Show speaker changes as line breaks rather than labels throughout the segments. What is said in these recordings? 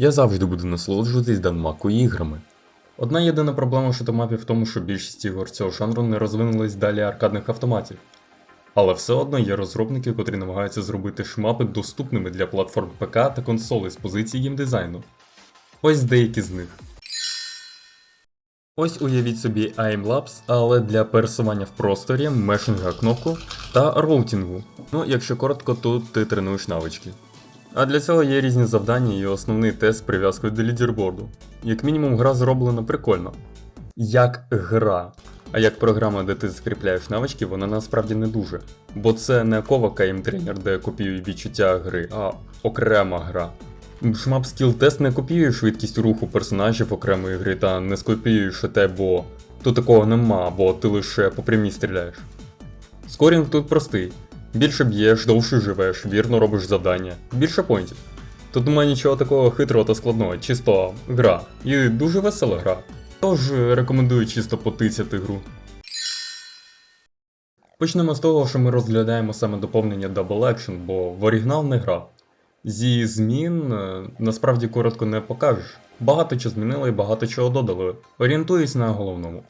Я завжди буду насолоджуватись Данмаку іграми. Одна єдина проблема шотомапів в тому, що більшість ігор цього жанру не розвинулись далі аркадних автоматів. Але все одно є розробники, котрі намагаються зробити шмапи доступними для платформ ПК та консолей з позиції геймдизайну. Ось деякі з них. Ось уявіть собі Aimlabs, але для пересування в просторі, мешинга кнопку та роутінгу. Ну, якщо коротко, тут ти тренуєш навички. А для цього є різні завдання і основний тест з прив'язкою до лідерборду. Як мінімум, гра зроблена прикольно. Як гра. А як програма, де ти закріпляєш навички, вона насправді не дуже. Бо це не кова тренер, де копіює відчуття гри, а окрема гра. Шмап скіл тест не копіює швидкість руху персонажів окремої гри та не скопіюєш те, бо тут такого нема, бо ти лише по прямій стріляєш. Скорінг тут простий. Більше б'єш, довше живеш, вірно робиш завдання, більше поінтів. Тут немає нічого такого хитрого та складного, чисто гра. І дуже весела гра. Тож рекомендую чисто потицяти гру. Почнемо з того, що ми розглядаємо саме доповнення Double Action, бо в оригінал не грав. Зі змін е, насправді коротко не покажеш. Багато чого змінили і багато чого додали. Орієнтуюсь на головному.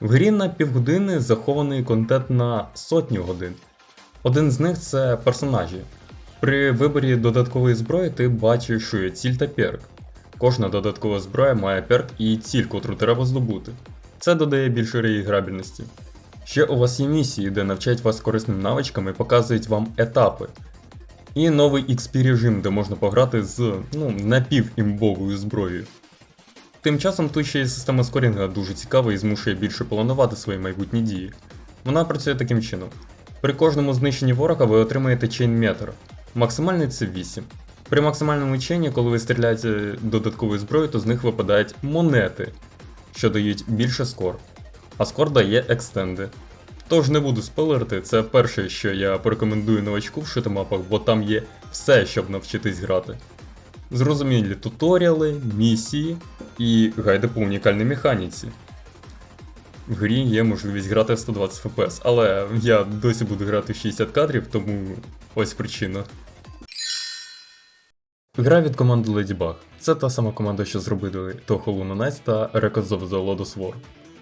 В грі на півгодини захований контент на сотню годин. Один з них це персонажі. При виборі додаткової зброї ти бачиш що є ціль та перк. Кожна додаткова зброя має перк і ціль, котру треба здобути. Це додає більше реіграбельності. Ще у вас є місії, де навчають вас корисним навичкам і показують вам етапи. І новий XP режим, де можна пограти з ну, напівімбовою зброєю. Тим часом тут ще є система скорінга дуже цікава і змушує більше планувати свої майбутні дії. Вона працює таким чином. При кожному знищенні ворога ви отримаєте чейн метр. Максимальний це 8. При максимальному чейні, коли ви стріляєте додатковою зброєю, то з них випадають монети, що дають більше скор. А скор дає екстенди. Тож не буду спойлерити, це перше, що я порекомендую новачку в шитомапах, бо там є все, щоб навчитись грати. Зрозумілі туторіали, місії і гайди по унікальній механіці. В грі є можливість грати в 120 FPS, але я досі буду грати в 60 кадрів, тому ось причина. Гра від команди Ladybug. Це та сама команда, що зробили то Hollow Knight та Records of the Lodoss War.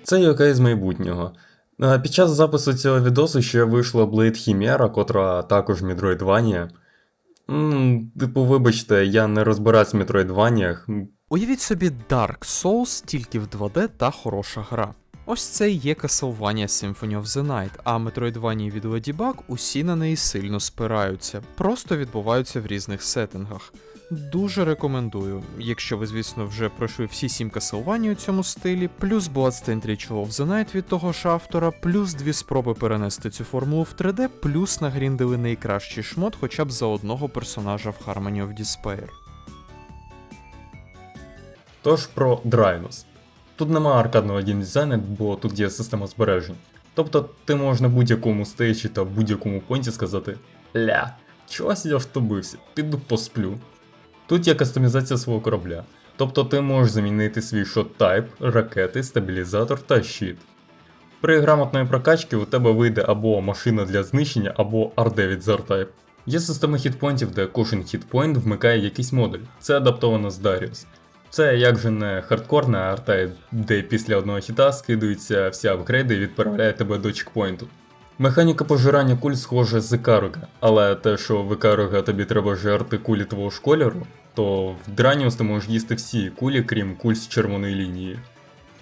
Це яка з майбутнього. Під час запису цього відосу ще вийшла Blade Chimera, котра також Metroidvania. Типу, вибачте, я не розбираюсь в Metroidvania.
Уявіть собі Dark Souls тільки в 2D та хороша гра. Ось це і є Castlevania Symphony of the Night, а Metroidvania від Ladybug усі на неї сильно спираються, просто відбуваються в різних сеттингах. Дуже рекомендую, якщо ви, звісно, вже пройшли всі сім Castlevania у цьому стилі, плюс Bloodstained Ritual of the Night від того ж автора, плюс дві спроби перенести цю формулу в 3D, плюс нагріндили найкращий шмот хоча б за одного персонажа в Harmony of Despair.
Тож про Drynus. Тут нема аркадного геймдизайну, бо тут є система збережень. Тобто ти можеш на будь-якому стейджі та будь-якому понті сказати Ля, чогось я втобився, піду посплю. Тут є кастомізація свого корабля. Тобто ти можеш замінити свій шот тайп, ракети, стабілізатор та щит. При грамотної прокачці у тебе вийде або машина для знищення, або R9 з R-Type. Є система хітпоінтів, де кожен хітпоінт вмикає якийсь модуль. Це адаптовано з Darius. Це як же не хардкорна арта, де після одного хіта скидуються всі апгрейди і відправляє тебе до чекпоінту. Механіка пожирання куль схожа з Ікаруга, але те, що в Ікаруга тобі треба жерти кулі твого ж кольору, то в Драніус ти можеш їсти всі кулі, крім куль з червоної лінії.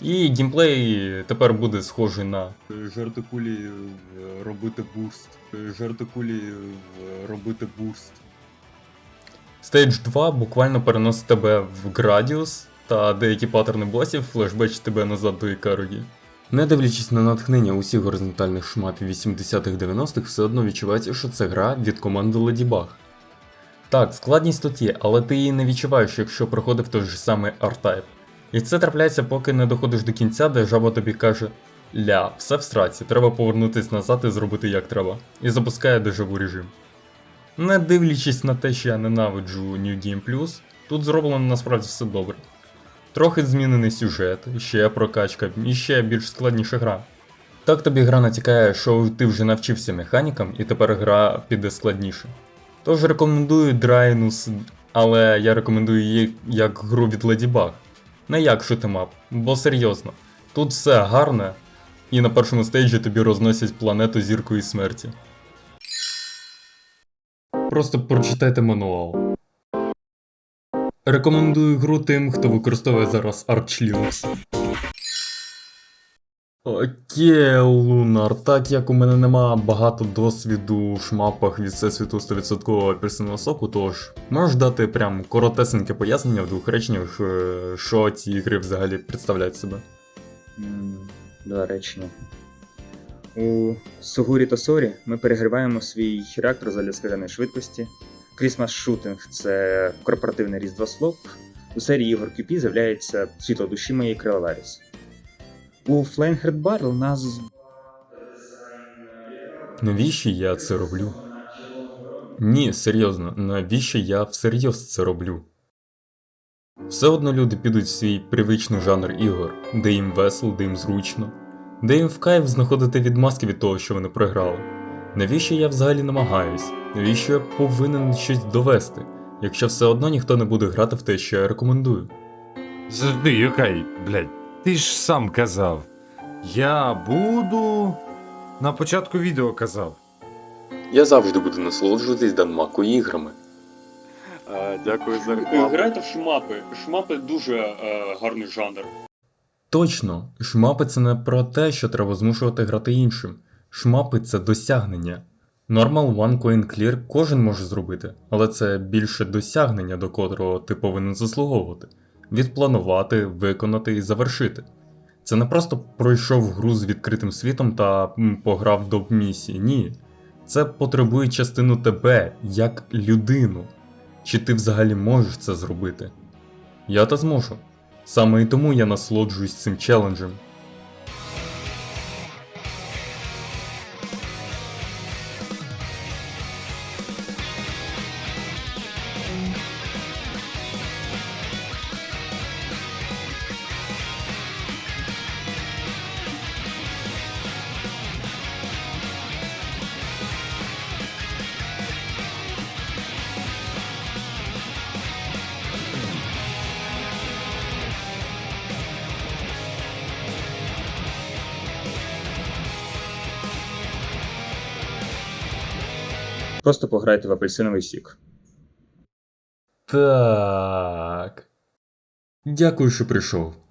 І геймплей тепер буде схожий на жерти кулі, робити буст, жерти кулі, робити буст. Стейдж 2 буквально переносить тебе в Градіус, та деякі паттерни босів флешбечать тебе назад до Ікаругі. Не дивлячись на натхнення усіх горизонтальних шмапів 80-х-90-х, все одно відчувається, що це гра від команди Ladybug. Так, складність тут є, але ти її не відчуваєш, якщо проходив той же самий R-Type. І це трапляється, поки не доходиш до кінця, де жаба тобі каже: Ля, все в страці, треба повернутись назад і зробити як треба. І запускає дежаву режим. Не дивлячись на те, що я ненавиджу New Game Plus, тут зроблено насправді все добре. Трохи змінений сюжет, ще прокачка і ще більш складніша гра. Так тобі гра натякає, що ти вже навчився механікам і тепер гра піде складніше. Тож рекомендую Драйнус Але я рекомендую її як гру від Ladybug. Не як шутемап, бо серйозно, тут все гарне, і на першому стейджі тобі розносять планету зіркою смерті. Просто прочитайте мануал. Рекомендую гру тим, хто використовує зараз Arch Linux. Окей, Лунар, так як у мене нема багато досвіду в шмапах від всесвіту 100% апельсинового соку, тож можеш дати прям коротесеньке пояснення в двох реченнях, е, що ці ігри взагалі представляють себе.
Два речення. У Сугурі та Сорі ми перегріваємо свій реактор задля скаженої швидкості. Christmas Shooting – це корпоративне різдво слоп. У серії ігор QP з'являється світло душі моєї Криларіс. У Flying Heart Barrel нас
Навіщо я це роблю? Ні, серйозно, навіщо я всерйоз це роблю? Все одно люди підуть в свій привичний жанр ігор, де їм весело, де їм зручно, де їм в кайф знаходити відмазки від того, що вони програли. Навіщо я взагалі намагаюсь? Навіщо я повинен щось довести, якщо все одно ніхто не буде грати в те, що я рекомендую?
Завжди, Юкай, блядь, ти ж сам казав. Я буду. На початку відео казав.
Я завжди буду насолоджуватись Данмаку іграми.
Дякую за
Грайте в шмапи. Шмапи дуже е, гарний жанр.
Точно, шмапи це не про те, що треба змушувати грати іншим. Шмапи це досягнення. Normal One Coin Clear кожен може зробити, але це більше досягнення, до котрого ти повинен заслуговувати. Відпланувати, виконати і завершити. Це не просто пройшов гру з відкритим світом та пограв до місії. Ні. Це потребує частину тебе як людину. Чи ти взагалі можеш це зробити? Я то зможу. Саме і тому я насолоджуюсь цим челенджем.
Просто пограйте в апельсиновий сік.
Так. Дякую, що прийшов.